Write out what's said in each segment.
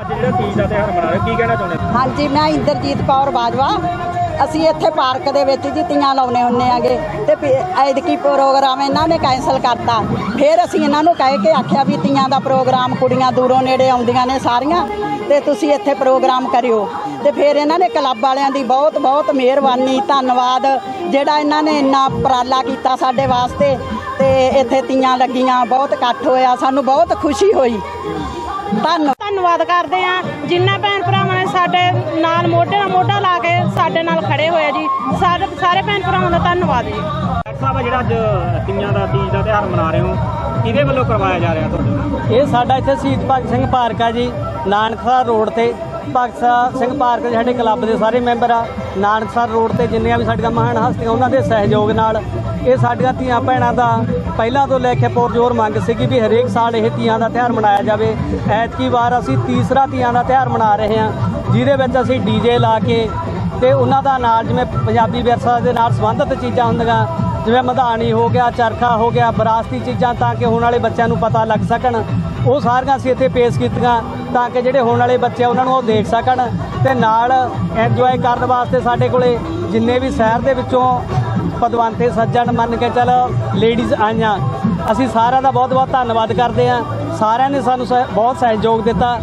ਅੱਜ ਜਿਹੜਾ ਤੀਜ ਦਾ ਤਿਉਹਾਰ ਮਨਾ ਰਹੇ ਹੋ, ਕੀ ਕਹਿਣਾ ਚਾਹੁੰਦੇ ਹੋ? ਹਾਂਜੀ ਮੈਂ ਇੰਦਰਜੀਤ ਕੌਰ ਬਾਜਵਾ ਅਸੀਂ ਇੱਥੇ ਪਾਰਕ ਦੇ ਵਿੱਚ ਜੀ ਤੀਆਂ ਲਾਉਨੇ ਹੁੰਨੇ ਆਗੇ ਤੇ ਫਿਰ ਪ੍ਰੋਗਰਾਮ ਇਹਨਾਂ ਨੇ ਕੈਂਸਲ ਕਰਤਾ। ਫਿਰ ਅਸੀਂ ਇਹਨਾਂ ਨੂੰ ਕਹਿ ਕੇ ਆਖਿਆ ਵੀ ਤੀਆਂ ਦਾ ਪ੍ਰੋਗਰਾਮ ਕੁੜੀਆਂ ਦੂਰੋਂ ਨੇੜੇ ਆਉਂਦੀਆਂ ਨੇ ਸਾਰੀਆਂ ਤੇ ਤੁਸੀਂ ਇੱਥੇ ਪ੍ਰੋਗਰਾਮ ਕਰਿਓ। ਤੇ ਫਿਰ ਇਹਨਾਂ ਨੇ ਕਲੱਬ ਵਾਲਿਆਂ ਦੀ ਬਹੁਤ ਬਹੁਤ ਮਿਹਰਬਾਨੀ, ਧੰਨਵਾਦ। ਜਿਹੜਾ ਇਹਨਾਂ ਨੇ ਇੰਨਾ ਉਪਰਾਲਾ ਕੀਤਾ ਸਾਡੇ ਵਾਸਤੇ ਤੇ ਇੱਥੇ ਤੀਆਂ ਲੱਗੀਆਂ, ਬਹੁਤ ਇਕੱਠ ਹੋਇਆ, ਸਾਨੂੰ ਬਹੁਤ ਖੁਸ਼ੀ ਹੋਈ। ਧੰਨਵਾਦ। ਧੰਨਵਾਦ ਕਰਦੇ ਆ ਜਿੰਨਾ ਭੈਣ ਭਰਾ ਸਾਡੇ ਨਾਲ ਮੋਢੇ ਨਾਲ ਮੋਢਾ ਲਾ ਕੇ ਸਾਡੇ ਨਾਲ ਖੜੇ ਹੋਏ ਜੀ। ਸਾਰੇ ਸਾਰੇ ਭੈਣ ਭਰਾਵਾਂ ਦਾ ਧੰਨਵਾਦ ਜੀ। ਡਾਕਟਰ ਸਾਹਿਬ ਜਿਹੜਾ ਅੱਜ ਤੀਆਂ ਦਾ ਤੀਜ ਦਾ ਤਿਉਹਾਰ ਮਨਾ ਰਹੇ ਹੋ ਕਿਹਦੇ ਵੱਲੋਂ ਕਰਵਾਇਆ ਜਾ ਰਿਹਾ ਤੁਹਾਡੇ ਇਹ ਸਾਡਾ ਇੱਥੇ ਸ਼ਹੀਦ ਭਗਤ ਸਿੰਘ ਪਾਰਕ ਆ ਜੀ ਨਾਨਕਸਰ ਰੋਡ ਤੇ। ਭਗਤ ਸਿੰਘ ਪਾਰਕ ਦੇ ਸਾਡੇ ਕਲੱਬ ਦੇ ਸਾਰੇ ਮੈਂਬਰ ਆ। ਨਾਨਕਸਰ ਰੋਡ ਤੇ ਜਿੰਨੀਆਂ ਵੀ ਸਾਡੀਆਂ ਮਹਾਨ ਹਸਤੀਆਂ ਉਹਨਾਂ ਦੇ ਸਹਿਯੋਗ ਨਾਲ ਇਹ ਸਾਡੀਆਂ ਧੀਆਂ ਭੈਣਾਂ ਦਾ ਪਹਿਲਾਂ ਤੋਂ ਲੈ ਕੇ ਪੁਰਜੋਰ ਮੰਗ ਸੀਗੀ ਵੀ ਹਰੇਕ ਸਾਲ ਇਹ ਧੀਆਂ ਦਾ ਤਿਉਹਾਰ ਮਨਾਇਆ ਜਾਵੇ। ਐਤਕੀ ਵਾਰ ਅਸੀਂ ਤੀਸਰਾ ਧੀਆਂ ਦਾ ਤਿਉਹਾਰ ਮਨਾ ਰਹੇ ਹਾਂ। ਜਿਹਦੇ ਵਿੱਚ ਅਸੀਂ ਡੀਜੇ ਲਾ ਕੇ ਤੇ ਉਹਨਾਂ ਦਾ ਨਾਲ ਜਿਵੇਂ ਪੰਜਾਬੀ ਵਿਰਸਾ ਦੇ ਨਾਲ ਸੰਬੰਧਿਤ ਚੀਜ਼ਾਂ ਹੁੰਦੀਆਂ, ਜਿਵੇਂ ਮਧਾਣੀ ਹੋ ਗਿਆ, ਚਰਖਾ ਹੋ ਗਿਆ, ਵਿਰਾਸਤੀ ਚੀਜ਼ਾਂ ਤਾਂ ਕਿ ਹੋਣ ਵਾਲੇ ਬੱਚਿਆਂ ਨੂੰ ਪਤਾ ਲੱਗ ਸਕਣ, ਉਹ ਸਾਰੀਆਂ ਅਸੀਂ ਇੱਥੇ ਪੇਸ਼ ਕੀਤੀਆਂ ਤਾਂ ਕਿ ਜਿਹੜੇ ਹੋਣ ਵਾਲੇ ਬੱਚੇ ਉਹਨਾਂ ਨੂੰ ਉਹ ਦੇਖ ਸਕਣ ਤੇ ਨਾਲ ਇੰਜੋਏ ਕਰਨ ਵਾਸਤੇ ਸਾਡੇ ਕੋਲੇ ਜਿੰਨੇ ਵੀ ਸ਼ਹਿਰ ਦੇ ਵਿੱਚੋਂ ਪਦਵੰਤੇ ਸੱਜਣ ਮੰਨ ਕੇ ਚੱਲ ਲੇਡੀਜ਼ ਆਈਆਂ, ਅਸੀਂ ਸਾਰਿਆਂ ਦਾ ਬਹੁਤ ਬਹੁਤ ਧੰਨਵਾਦ ਕਰਦੇ ਹਾਂ, ਸਾਰਿਆਂ ਨੇ ਸਾਨੂੰ ਸਹਿ- ਬਹੁਤ ਸਹਿਯੋਗ ਦਿੱਤਾ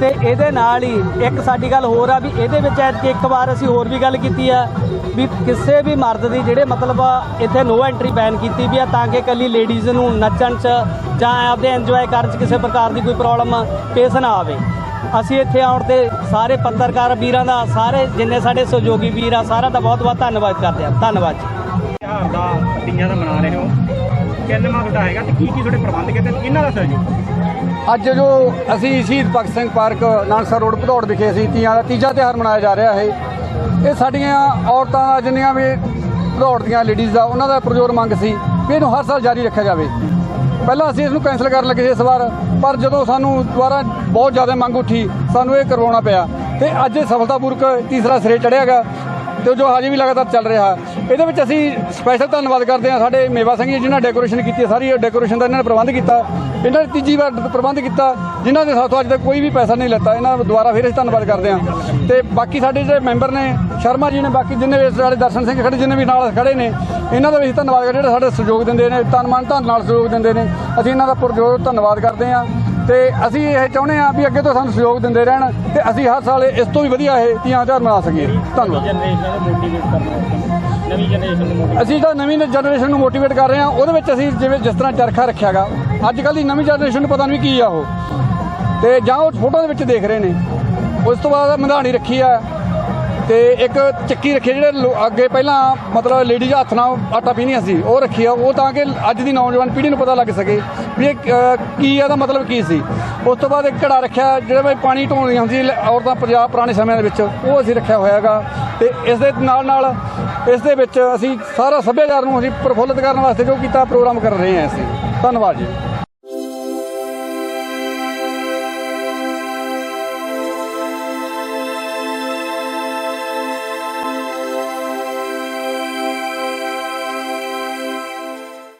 ਤੇ ਇਹਦੇ ਨਾਲ ਹੀ ਇੱਕ ਸਾਡੀ ਗੱਲ ਹੋਰ ਆ ਵੀ ਇਹਦੇ ਵਿੱਚ ਐਤਕੀ ਇੱਕ ਵਾਰ ਅਸੀਂ ਹੋਰ ਵੀ ਗੱਲ ਕੀਤੀ ਆ ਵੀ ਕਿਸੇ ਵੀ ਮਰਦ ਦੀ ਜਿਹੜੇ ਮਤਲਬ ਇੱਥੇ ਨੋ ਐਂਟਰੀ ਬੈਨ ਕੀਤੀ ਵੀ ਆ ਤਾਂ ਕਿ ਇਕੱਲੀ ਲੇਡੀਜ਼ ਨੂੰ ਨੱਚਣ 'ਚ ਜਾਂ ਆਪਦੇ ਇੰਜੋਏ ਕਰਨ 'ਚ ਕਿਸੇ ਪ੍ਰਕਾਰ ਦੀ ਕੋਈ ਪ੍ਰੋਬਲਮ ਪੇਸ਼ ਨਾ ਆਵੇ। ਅਸੀਂ ਇੱਥੇ ਆਉਣ ਤੇ ਸਾਰੇ ਪੱਤਰਕਾਰ ਵੀਰਾਂ ਦਾ, ਸਾਰੇ ਜਿੰਨੇ ਸਾਡੇ ਸਹਿਯੋਗੀ ਵੀਰ ਆ, ਸਾਰਿਆਂ ਦਾ ਬਹੁਤ ਬਹੁਤ ਧੰਨਵਾਦ ਕਰਦੇ ਆ। ਧੰਨਵਾਦ ਜੀ। ਤਿਉਹਾਰ ਦਾ ਤੀਆਂ ਦਾ ਮਨਾ ਰਹੇ ਹੋ। ਕਿੰਨਾ ਤੁਹਾਡਾ ਹੈਗਾ ਤੇ ਕੀ ਕੀ ਤੁਹਾਡੇ ਪ੍ਰਬੰਧ ਕੀਤੇ? ਤੇ ਕਿਹਨਾਂ ਦਾ ਸਹਿਯੋਗ। ਅੱਜ ਜੋ ਅਸੀਂ ਸ਼ਹੀਦ ਭਗਤ ਸਿੰਘ ਪਾਰਕ, ਨਾਨਕਸਰ ਰੋਡ ਭਦੌੜ ਵਿਖੇ ਅਸੀਂ ਤੀਆਂ ਦਾ ਤੀਜਾ ਤਿਉਹਾਰ ਮਨਾਇਆ ਜਾ ਰਿਹਾ ਹੈ। ਇਹ ਸਾਡੀਆਂ ਔਰਤਾਂ ਜਿੰਨੀਆਂ ਵੀ ਭਦੌੜ ਦੀਆਂ ਲੇਡੀਜ਼ ਦਾ, ਉਹਨਾਂ ਦਾ ਪ੍ਰਜੋਰ ਮੰਗ ਸੀ ਵੀ ਇਹਨੂੰ ਹਰ ਸਾਲ ਜਾਰੀ ਰੱਖਿਆ ਜਾਵੇ। ਪਹਿਲਾਂ ਅਸੀਂ ਇਸ ਨੂੰ ਕੈਂਸਲ ਕਰਨ ਲੱਗੇ ਸੀ ਇਸ ਵਾਰ, ਪਰ ਜਦੋਂ ਸਾਨੂੰ ਦੁਬਾਰਾ ਬਹੁਤ ਜ਼ਿਆਦਾ ਮੰਗ ਉੱਠੀ, ਸਾਨੂੰ ਇਹ ਕਰਵਾਉਣਾ ਪਿਆ। ਤੇ ਅੱਜ ਇਹ ਸਫਲਤਾਪੂਰਵਕ ਤੀਸਰਾ ਸਿਰੇ ਚੜ੍ਹਿਆਗਾ ਤੇ ਜੋ ਹਜੇ ਵੀ ਲਗਾਤਾਰ ਚੱਲ ਰਿਹਾ। ਇਹਦੇ ਵਿੱਚ ਅਸੀਂ ਸਪੈਸ਼ਲ ਧੰਨਵਾਦ ਕਰਦੇ ਹਾਂ ਸਾਡੇ ਮੇਵਾ ਸਿੰਘ ਜੀ, ਜਿਨ੍ਹਾਂ ਡੈਕੋਰੇਸ਼ਨ ਕੀਤੀ ਹੈ, ਸਾਰੀ ਡੈਕੋਰੇਸ਼ਨ ਦਾ ਇਹਨਾਂ ਨੇ ਪ੍ਰਬੰਧ ਕੀਤਾ। ਇਹਨਾਂ ਨੇ ਤੀਜੀ ਵਾਰ ਪ੍ਰਬੰਧ ਕੀਤਾ, ਜਿਨ੍ਹਾਂ ਦੇ ਸਾਥੋਂ ਅੱਜ ਤੱਕ ਕੋਈ ਵੀ ਪੈਸਾ ਨਹੀਂ ਲੈਤਾ। ਇਹਨਾਂ ਦਾ ਦੁਬਾਰਾ ਫਿਰ ਅਸੀਂ ਧੰਨਵਾਦ ਕਰਦੇ ਹਾਂ। ਤੇ ਬਾਕੀ ਸਾਡੇ ਜਿਹੜੇ ਮੈਂਬਰ ਨੇ, ਸ਼ਰਮਾ ਜੀ ਨੇ, ਬਾਕੀ ਜਿੰਨੇ ਵੀ ਸਾਡੇ ਦਰਸ਼ਨ ਸਿੰਘ ਖੜੇ, ਜਿੰਨੇ ਵੀ ਨਾਲ ਖੜੇ ਨੇ, ਇਹਨਾਂ ਦਾ ਵੀ ਅਸੀਂ ਧੰਨਵਾਦ ਕਰਦੇ ਜਿਹੜੇ ਸਾਡੇ ਸਹਿਯੋਗ ਦਿੰਦੇ ਨੇ, ਤਨ ਮਨ ਧਨ ਨਾਲ ਸਹਿਯੋਗ ਦਿੰਦੇ ਨੇ। ਅਸੀਂ ਇਹਨਾਂ ਦਾ ਪੁਰਜੋਰ ਧੰਨਵਾਦ ਕਰਦੇ ਹਾਂ। ਤੇ ਅਸੀਂ ਇਹ ਚਾਹੁੰਦੇ ਹਾਂ ਵੀ ਅੱਗੇ ਤੋਂ ਸਾਨੂੰ ਸਹਿਯੋਗ ਦਿੰਦੇ ਰਹਿਣ ਤੇ ਅਸੀਂ ਹਰ ਸਾਲ ਇਸ ਤੋਂ ਵੀ ਵਧੀਆ ਇਹ ਤੀਆਂ ਤਿਉਹਾਰ ਮਨਾ ਸਕੀਏ। ਧੰਨਵਾਦ। ਅਸੀਂ ਤਾਂ ਨਵੀਂ ਜਨਰੇਸ਼ਨ ਨੂੰ ਮੋਟੀਵੇਟ ਕਰ ਰਹੇ ਹਾਂ ਉਹਦੇ ਵਿੱਚ ਅਸੀਂ ਜਿਵੇਂ ਜਿਸ ਤਰ੍ਹਾਂ ਚਰਖਾ ਰੱਖਿਆਗਾ ਅੱਜ ਕੱਲ੍ਹ ਦੀ ਨਵੀਂ ਜਨਰੇਸ਼ਨ ਨੂੰ ਪਤਾ ਨਹੀਂ ਕੀ ਆ ਉਹ। ਤੇ ਜਾਂ ਉਹ ਫੋਟੋ ਦੇ ਵਿੱਚ ਦੇਖ ਰਹੇ ਨੇ ਉਸ ਤੋਂ ਬਾਅਦ ਮਧਾਣੀ ਰੱਖੀ ਆ ਤੇ ਇੱਕ ਚੱਕੀ ਰੱਖੀ ਜਿਹੜੇ ਲੋ- ਅੱਗੇ ਪਹਿਲਾਂ ਮਤਲਬ ਲੇਡੀਜ਼ ਹੱਥ ਨਾਲ ਆਟਾ ਪੀਣੀਆਂ ਸੀ, ਉਹ ਰੱਖੀ ਆ, ਉਹ ਤਾਂ ਕਿ ਅੱਜ ਦੀ ਨੌਜਵਾਨ ਪੀੜ੍ਹੀ ਨੂੰ ਪਤਾ ਲੱਗ ਸਕੇ ਵੀ ਇਹ ਕੀ ਆ ਦਾ ਮਤਲਬ ਕੀ ਸੀ। ਉਸ ਤੋਂ ਬਾਅਦ ਇੱਕ ਘੜਾ ਰੱਖਿਆ, ਜਿਹੜਾ ਵੀ ਪਾਣੀ ਢੋਣਦੀਆਂ ਹੁੰਦੀ ਸੀ ਔਰਤਾਂ ਪੰਜਾਬ ਪੁਰਾਣੇ ਸਮਿਆਂ ਦੇ ਵਿੱਚ, ਉਹ ਅਸੀਂ ਰੱਖਿਆ ਹੋਇਆ ਹੈਗਾ। ਤੇ ਇਸ ਦੇ ਨਾਲ ਨਾਲ ਇਸ ਦੇ ਵਿੱਚ ਅਸੀਂ ਸਾਰਾ ਸੱਭਿਆਚਾਰ ਨੂੰ ਅਸੀਂ ਪ੍ਰਫੁੱਲਤ ਕਰਨ ਵਾਸਤੇ ਜੋ ਕੀਤਾ, ਪ੍ਰੋਗਰਾਮ ਕਰ ਰਹੇ ਹਾਂ ਅਸੀਂ। ਧੰਨਵਾਦ ਜੀ।